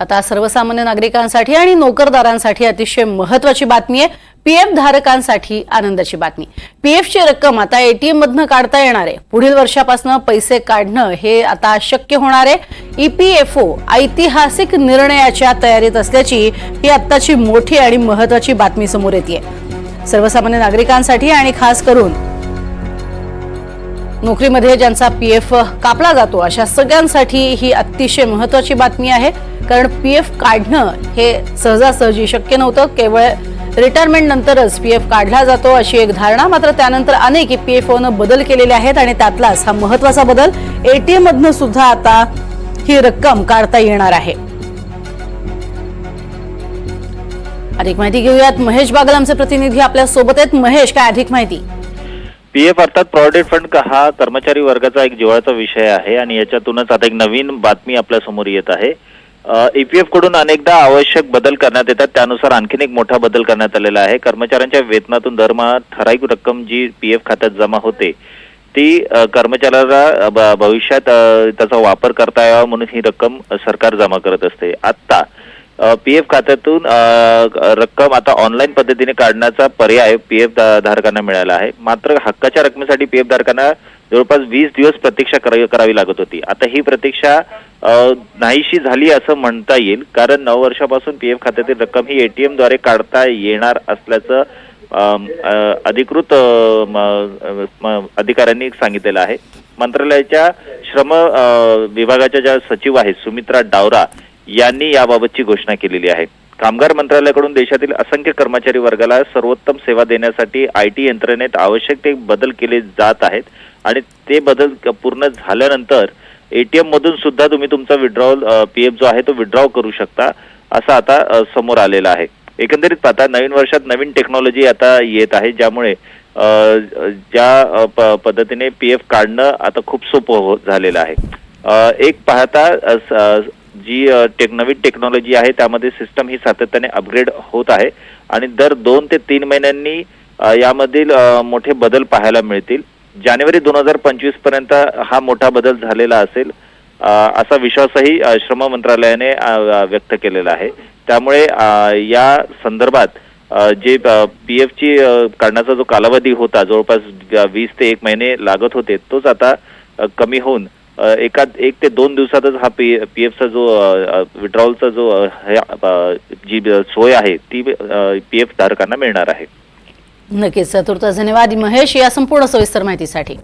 आता सर्वसामान्य नागरिकांसाठी आणि नोकरदारांसाठी अतिशय महत्वाची बातमी आहे. पीएफ धारकांसाठी आनंदाची बातमी. पीएफची रक्कम आता एटीएम मधनं काढता येणार आहे. पुढील वर्षापासून पैसे काढणं हे आता शक्य होणार आहे. ईपीएफओ ऐतिहासिक निर्णयाच्या तयारीत असल्याची ही आत्ताची मोठी आणि महत्वाची बातमी समोर येते सर्वसामान्य नागरिकांसाठी आणि खास करून नोकरीमध्ये ज्यांचा पी एफ कापला जातो अशा सगळ्यांसाठी ही अतिशय महत्वाची बातमी आहे. कारण पी एफ काढणं हे सहजासहजी शक्य नव्हतं. केवळ रिटायरमेंट नंतरच पी एफ काढला जातो अशी एक धारणा. मात्र त्यानंतर अनेक पी एफ ओनं बदल केलेले आहेत आणि त्यातलाच हा महत्त्वाचा बदल एटीएम मधनं सुद्धा आता ही रक्कम काढता येणार आहे. अधिक माहिती घेऊयात. महेश बागल आमचे प्रतिनिधी आपल्यासोबत आहेत. महेश काय अधिक माहिती? पीएफ अर्थात प्रॉव्हिडंट फंड हा कर्मचारी वर्गाचा एक जिव्हाळ्याचा विषय आहे आणि याच्यातूनच आता एक नवीन बातमी आपल्यासमोर येत आहे. ईपीएफकडून अनेकदा आवश्यक बदल करण्यात येतात. त्यानुसार आणखीन एक मोठा बदल करण्यात आलेला आहे. कर्मचाऱ्यांच्या वेतनातून दरमहा ठराविक रक्कम जी पी एफ खात्यात जमा होते ती कर्मचाऱ्याला भविष्यात त्याचा वापर करता यावा म्हणून ही रक्कम सरकार जमा करत असते. आत्ता पी एफ खात्यातून रक्कम आता ऑनलाईन पद्धतीने काढण्याचा पर्याय पी एफ धारकांना मिळाला आहे. मात्र हक्काच्या रकमेसाठी पी एफ धारकांना जवळपास वीस दिवस प्रतीक्षा करावी करावी लागत होती. आता ही प्रतीक्षा नाहीशी झाली असं म्हणता येईल कारण नऊ वर्षापासून पी एफ खात्यातील रक्कम ही एटीएमद्वारे काढता येणार असल्याचं अधिकृत अधिकाऱ्यांनी सांगितलेलं आहे. मंत्रालयाच्या श्रम विभागाच्या ज्या सचिव आहेत सुमित्रा डावरा यांनी याबाबतची घोषणा केलेली आहे. कामगार मंत्रालयाकडून देशातील असंख्य कर्मचारी वर्गाला सर्वोत्तम सेवा देण्यासाठी आय टी यंत्रणेत आवश्यक ते बदल केले जात आहेत आणि ते बदल पूर्ण झाल्यानंतर एटीएम मधून सुद्धा तुम्ही तुमचा विड्रॉल पीएफ जो आहे तो विड्रॉ करू शकता असं आता समोर आलेलं आहे. एकंदरीत पाहता नवीन वर्षात नवीन टेक्नॉलॉजी आता येत आहे ज्यामुळे ज्या पद्धतीने प- पद्धतीने काढणं आता खूप सोपं हो झालेलं आहे. एक पाहता जी टेक नवीन टेक्नॉलॉजी आहे त्यामध्ये सिस्टम ही सातत्याने अपग्रेड होत आहे. आणि दर दोन ते तीन महिन्यांनी यामधील मोठे बदल पाहायला मिळतील. जानेवारी दोन हजार पंचवीसपर्यंत हा मोठा बदल झालेला असेल असा विश्वासही श्रम मंत्रालयाने व्यक्त केलेला आहे. त्यामुळे या संदर्भात जे पी ची काढण्याचा जो कालावधी होता जवळपास वीस ते एक महिने लागत होते तोच आता कमी होऊन एका एक ते दोन दिवसातच हा पी पी एफचा जो विड्रॉलचा जो जी सोय आहे ती पी एफ धारकांना मिळणार आहे. नक्कीच चतुर्थ धन्यवाद. महेश या संपूर्ण सविस्तर माहितीसाठी.